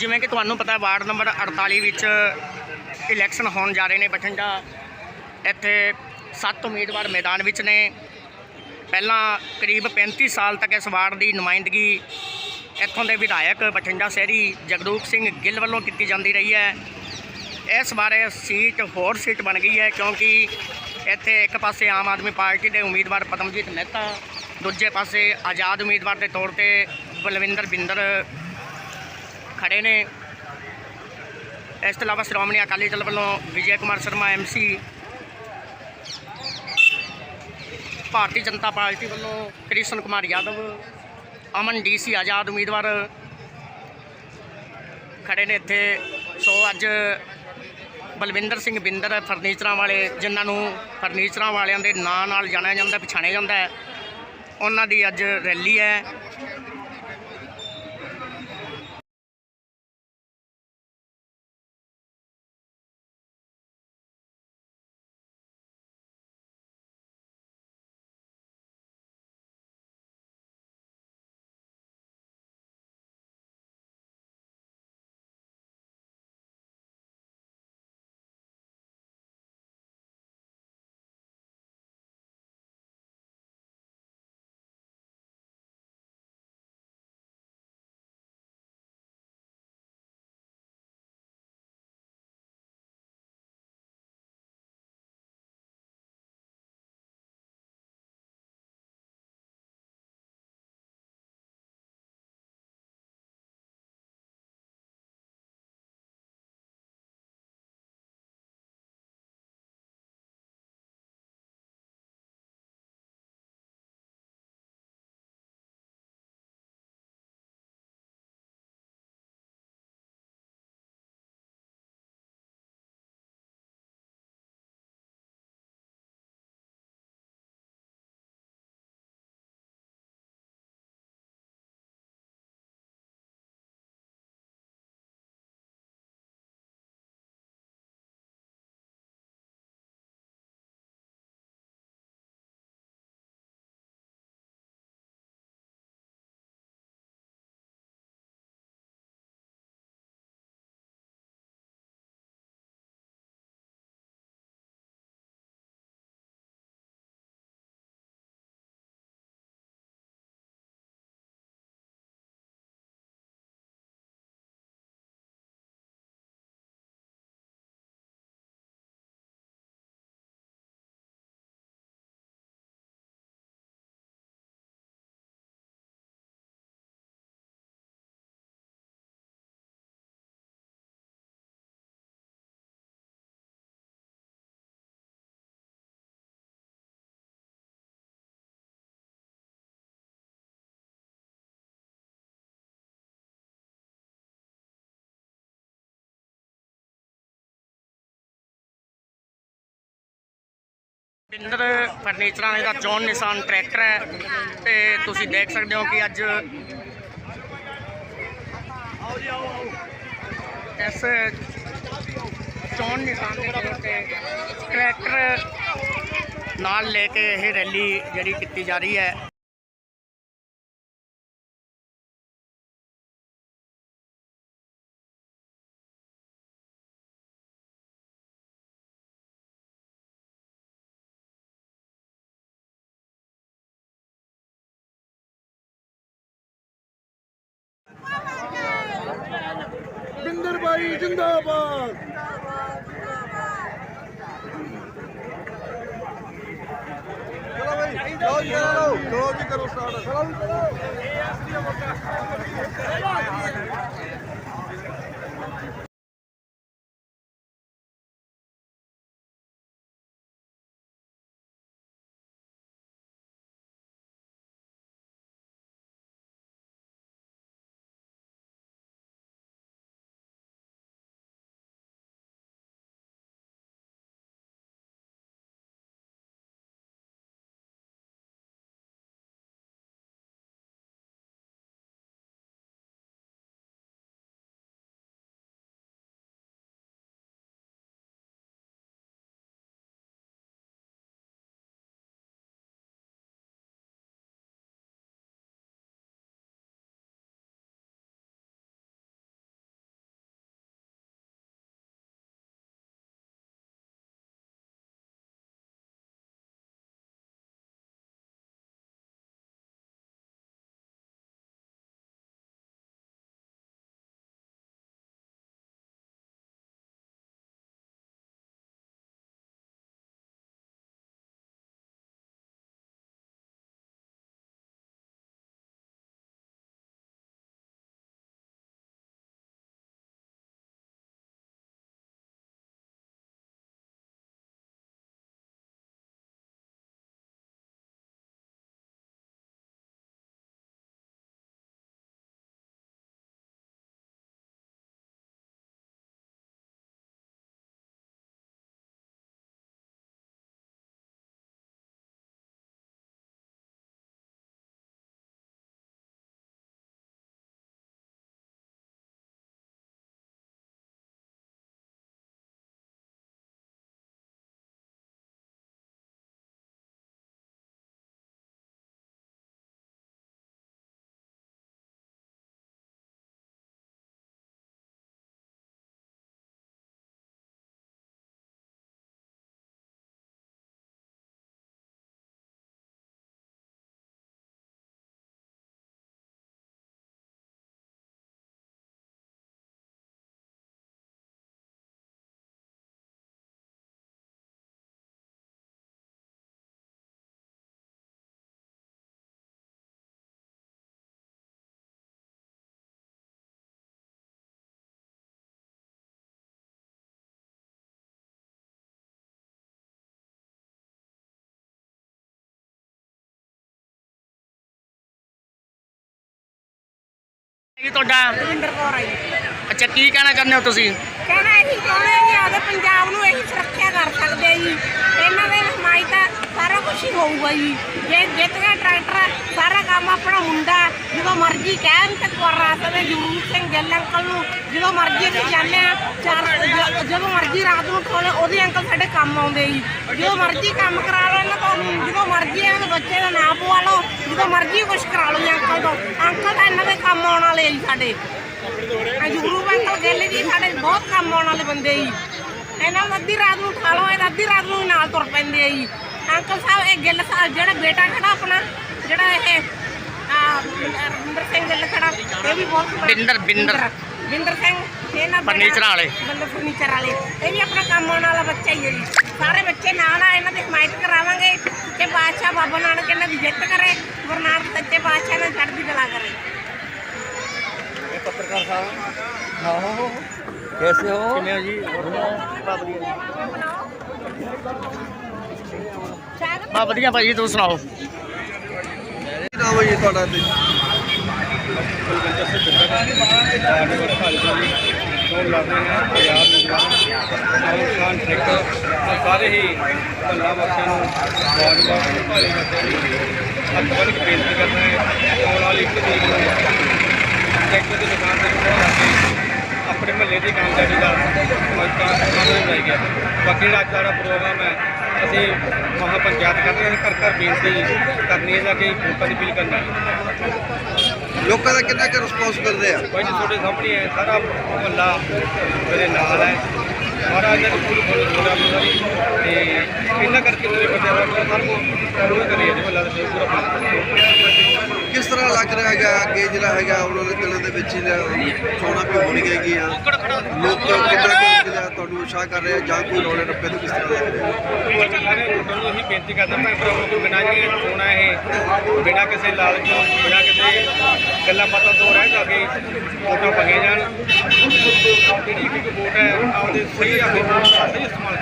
ਜਿਵੇਂ ਕਿ ਤੁਹਾਨੂੰ ਪਤਾ ਵਾਰਡ ਨੰਬਰ 48 ਵਿੱਚ ਇਲੈਕਸ਼ਨ ਹੋਣ ਜਾ ਰਹੇ ਨੇ ਬਠਿੰਡਾ। ਇੱਥੇ ਸੱਤ ਉਮੀਦਵਾਰ ਮੈਦਾਨ ਵਿੱਚ ਨੇ। ਪਹਿਲਾਂ ਕਰੀਬ 35 ਸਾਲ ਤੱਕ ਇਸ ਵਾਰਡ ਦੀ ਨੁਮਾਇੰਦਗੀ ਇੱਥੋਂ ਦੇ ਵਿਧਾਇਕ ਬਠਿੰਡਾ ਸ਼ਹਿਰੀ ਜਗਰੂਪ ਸਿੰਘ ਗਿੱਲ ਵੱਲੋਂ ਕੀਤੀ ਜਾਂਦੀ ਰਹੀ ਹੈ। ਇਸ ਬਾਰੇ ਸੀਟ ਹੋਰ ਸੀਟ ਬਣ ਗਈ ਹੈ ਕਿਉਂਕਿ ਇੱਥੇ ਇੱਕ ਪਾਸੇ ਆਮ ਆਦਮੀ ਪਾਰਟੀ ਦੇ ਉਮੀਦਵਾਰ ਪਦਮਜੀਤ ਮਹਿਤਾ, ਦੂਜੇ ਪਾਸੇ ਆਜ਼ਾਦ ਉਮੀਦਵਾਰ ਦੇ ਤੌਰ ਤੇ ਬਲਵਿੰਦਰ ਬਿੰਦਰ ਖੜੇ ਨੇ। ਇਸ ਤੋਂ ਇਲਾਵਾ ਸ਼੍ਰੋਮਣੀ ਅਕਾਲੀ ਦਲ ਵੱਲੋਂ ਵਿਜੇ ਕੁਮਾਰ ਸ਼ਰਮਾ ਐਮਸੀ ਭਾਰਤੀ ਜਨਤਾ ਪਾਰਟੀ ਵੱਲੋਂ ਕ੍ਰਿਸ਼ਨ ਕੁਮਾਰ ਯਾਦਵ, ਅਮਨ ਡੀਸੀ ਆਜ਼ਾਦ ਉਮੀਦਵਾਰ ਖੜੇ ਨੇ ਇੱਥੇ। ਸੋ ਅੱਜ ਬਲਵਿੰਦਰ ਸਿੰਘ ਬਿੰਦਰ ਫਰਨੀਚਰਾਂ ਵਾਲੇ, ਜਿਨ੍ਹਾਂ ਨੂੰ ਫਰਨੀਚਰਾਂ ਵਾਲਿਆਂ ਦੇ ਨਾਂ ਨਾਲ ਜਾਣਿਆ ਜਾਂਦਾ, ਪਛਾਣਿਆ ਜਾਂਦਾ ਉਹਨਾਂ ਦੀ ਅੱਜ ਰੈਲੀ ਹੈ। ਬਿੰਦਰ ਫਰਨੀਚਰਾਂ ਦਾ ਚੋਣ ਨਿਸ਼ਾਨ ਟਰੈਕਟਰ ਹੈ ਤੇ ਤੁਸੀਂ ਦੇਖ ਸਕਦੇ ਹੋ ਕਿ ਅੱਜ ਇਸ ਚੋਣ ਨਿਸ਼ਾਨ ਦੇ ਤੌਰ ਤੇ ਟਰੈਕਟਰ ਨਾਲ ਲੈ ਕੇ ਇਹ ਰੈਲੀ ਜਿਹੜੀ ਕੀਤੀ ਜਾ ਰਹੀ ਹੈ। ਬਿੰਦਰ ਜਿੰਦਾਬਾਦ। ਚਲੋ ਬਈ ਲਓ ਜੀ ਕਰੋ ਲਓ ਜੀ ਕਰੋ ਸਟਾਰਟ ਚਲੋ। ਜੀ ਤੁਹਾਡਾ? ਰਵਿੰਦਰ ਕੌਰ ਆਈ ਅੱਛਾ ਕੀ ਕਹਿਣਾ ਚਾਹੁੰਦੇ ਹੋ ਤੁਸੀਂ? ਕਹਿਣਾ ਇਹੀ ਚਾਹੁੰਦੇ ਜੀ ਆਪਦੇ ਪੰਜਾਬ ਨੂੰ ਇਹੀ ਸੁਰੱਖਿਆ ਕਰ ਸਕਦੇ ਜੀ। ਇਹਨਾਂ ਦੇ ਹਮਾਇਤ ਸਾਰਾ ਕੁਝ ਹੀ ਹੋਊਗਾ ਜੀ। ਜੇ ਜਿੱਤ ਗਿਆ ਟਰੈਕਟਰ ਕੰਮ ਆਪਣਾ ਮੁੰਡਾ ਜਦੋਂ ਮਰਜ਼ੀ ਕਹਿਣ ਤੇ ਕਰ ਸਕਦੇ ਜਗਰੂਪ ਸਿੰਘ ਗਿੱਲ ਅੰਕਲ ਨੂੰ, ਜਦੋਂ ਮਰਜ਼ੀ ਅਸੀਂ ਜਾਂਦੇ ਆ ਚਾਰ ਜਦੋਂ ਮਰਜ਼ੀ ਰਾਤ ਨੂੰ ਠੋਲੇ ਉਹਦੇ ਅੰਕਲ ਸਾਡੇ ਕੰਮ ਆਉਂਦੇ ਜੀ ਜਦੋਂ ਮਰਜ਼ੀ ਕੰਮ ਕਰਾ ਲਓ ਇਹਨਾਂ ਤੋਂ, ਜਦੋਂ ਮਰਜ਼ੀ ਇਹਨਾਂ ਦੇ ਬੱਚੇ ਦਾ ਨਾਂ ਪਵਾ ਲਓ, ਜਦੋਂ ਮਰਜ਼ੀ ਕੁਝ ਕਰਾ ਲਓ ਜੀ ਅੰਕਲ ਤੋਂ। ਅੰਕਲ ਤਾਂ ਇਹਨਾਂ ਦੇ ਕੰਮ ਆਉਣ ਵਾਲੇ ਜੀ ਸਾਡੇ। ਜਗਰੂ ਅੰਕਲ ਗਿੱਲ ਜੀ ਸਾਡੇ ਬਹੁਤ ਕੰਮ ਆਉਣ ਵਾਲੇ ਬੰਦੇ ਜੀ ਇਹਨਾਂ ਨੂੰ ਅੱਧੀ ਰਾਤ ਨੂੰ ਉਠਾ ਲਓ, ਇਹ ਅੱਧੀ ਰਾਤ ਨੂੰ ਵੀ ਨਾਲ ਤੁਰ ਪੈਂਦੇ ਆ ਜੀ। ਅੰਕਲ ਸਾਹਿਬ, ਇਹ ਗਿੱਲ ਸਾਹਿਬ ਜਿਹੜਾ ਬੇਟਾ ਖੜਾ ਆਪਣਾ, ਜਿਹੜਾ ਇਹ ਬਿੰਦਰ ਸਿੰਘ ਗੱਲ ਖੜਾ ਇਹ ਵੀ ਬਹੁਤ ਪੁਰਾਣਾ- ਬਿੰਦਰ, ਬਿੰਦਰ। ਬਿੰਦਰ ਸਿੰਘ ਇਹ ਨਾ ਬੜਾ- ਫਰਨੀਚਰ ਵਾਲੇ। ਬੰਦੇ ਫਰਨੀਚਰ ਵਾਲੇ ਇਹ ਵੀ ਆਪਣਾ ਕੰਮ ਆਉਣ ਵਾਲਾ ਬੱਚਾ ਹੀ ਹੈ ਜੀ ਸਾਰੇ ਬੱਚੇ ਨਾਲ ਆ ਇਹਨਾਂ ਦੀ ਹਮਾਇਤ ਕਰਾਵਾਂਗੇ ਕਿ ਬਾਦਸ਼ਾਹ ਬਾਬਾ ਨਾਨਕ ਇਹਨਾਂ ਦੀ ਜਿੱਤ ਕਰੇ ਗੁਰੂ ਨਾਨਕ ਸੱਚੇ ਬਾਦਸ਼ਾਹ ਨਾਲ ਚੜ੍ਹਦੀ ਕਲਾ ਕਰੇ ਪੱਤਰਕਾਰ ਸਾਹਿਬ ਹਾਂ ਹੋ ਕੈਸੇ ਹੋ ਕਿਵੇਂ ਹੋ ਜੀ ਵਧੀਆ ਚਾਹ ਭਾਜੀ ਤੁਸੀਂ ਸੁਣਾਓ ਕੀ ਜੀ ਤੁਹਾਡਾ ਤੇ ਸਾਰੇ ਹੀ ਭੱਲਾ ਬੱਚਿਆਂ ਨੂੰ ਬਹੁਤ ਬਹੁਤ ਭਾਰੀ ਬੱਚਿਆਂ ਨੂੰ ਬੇਨਤੀ ਕਰਨਾ ਹੈ ਆਉਣ ਵਾਲੀ ਇੱਕ ਤਰੀਕ ਨੂੰ ਟਰੈਕਟਰ ਦੀ ਦੁਕਾਨ ਤੇ ਪਹੁੰਚ ਆਪਣੇ ਮਹੱਲੇ ਦੀ ਕਾਮਯਾਬੀ ਦਾ ਮੌਕਾ ਸਾਹਮਣੇ ਲਾਈ ਗਿਆ। ਬਾਕੀ ਜਿਹੜਾ ਅੱਜ ਦਾ ਪ੍ਰੋਗਰਾਮ ਹੈ ਅਸੀਂ ਮਹਾ ਪੰਚਾਇਤ ਕਰ ਰਹੇ ਹਾਂ ਘਰ ਘਰ ਬੇਨਤੀ ਕਰਨੀ ਹੈ ਜਾ ਕੇ ਵੋਟਾਂ ਦੀ ਅਪੀਲ ਕਰਨੀ ਹੈ। ਲੋਕਾਂ ਦਾ ਕਿੰਨਾ ਕੁ ਰਿਸਪੌਂਸ ਕਰਦੇ ਆ? ਭਾਈ ਜੀ ਤੁਹਾਡੇ ਸਾਹਮਣੇ ਹੈ ਸਾਰਾ ਮਹੱਲਾ ਮੇਰੇ ਨਾਲ ਹੈ। ਸਾਰਾ ਇਹਨਾਂ ਨੂੰ ਪੂਰੀ ਪੂਰਾ ਤੇ ਇਹਨਾਂ ਕਰਕੇ ਮੇਰੇ ਬੰਦੇ ਦਾ ਹਰ ਕੋ ਫੋਲੋ ਕਰੀਏ ਜੀ ਮਹੱਲਾ ਦਾ ਪੂਰਾ ਫੋਲੋ ਕਿਸ ਤਰ੍ਹਾਂ ਲੱਗ ਰਿਹਾ ਹੈਗਾ ਅੱਗੇ ਜਿਹੜਾ ਹੈਗਾ ਆਉਣ ਵਾਲੇ ਦਿਨਾਂ ਦੇ ਵਿੱਚ ਹੀ ਚੋਣਾਂ ਵੀ ਹੋਣਗੀਆਂ ਹੈਗੀਆਂ ਲੋਕ ਕਿੰਨਾ ਕੁ ਤੁਹਾਨੂੰ ਉਤਸ਼ਾਹ ਕਰ ਰਹੇ ਆ ਜਾਂ ਕੋਈ ਰੌਲੇ ਰੱਪੇ ਤੋਂ ਕਿਸ ਤਰ੍ਹਾਂ ਲੱਗ ਰਿਹਾ ਉਹ ਅਸੀਂ ਬੇਨਤੀ ਕਰਦੇ ਭੈਣ ਭਰਾਵਾਂ ਨੂੰ ਬਿਨਾਂ ਜਿਹੜੀਆਂ ਚੋਣਾਂ ਇਹ, ਬਿਨਾਂ ਕਿਸੇ ਲਾਲਚ ਤੋਂ, ਬਿਨਾਂ ਕਿਸੇ ਗੱਲਾਂ ਬਾਤਾਂ ਤੋਂ ਰਹਿ ਜਾ ਕੇ ਵੋਟਾਂ ਪਾਈਆਂ ਜਾਣ। ਜਿਹੜੀ ਇੱਕ ਵੋਟ ਹੈ, ਆਪਦੇ ਸਹੀ ਆਪਦੇ ਸਹੀ ਇਸਤੇਮਾਲ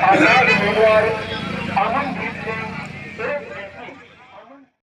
ਕੀਤੀ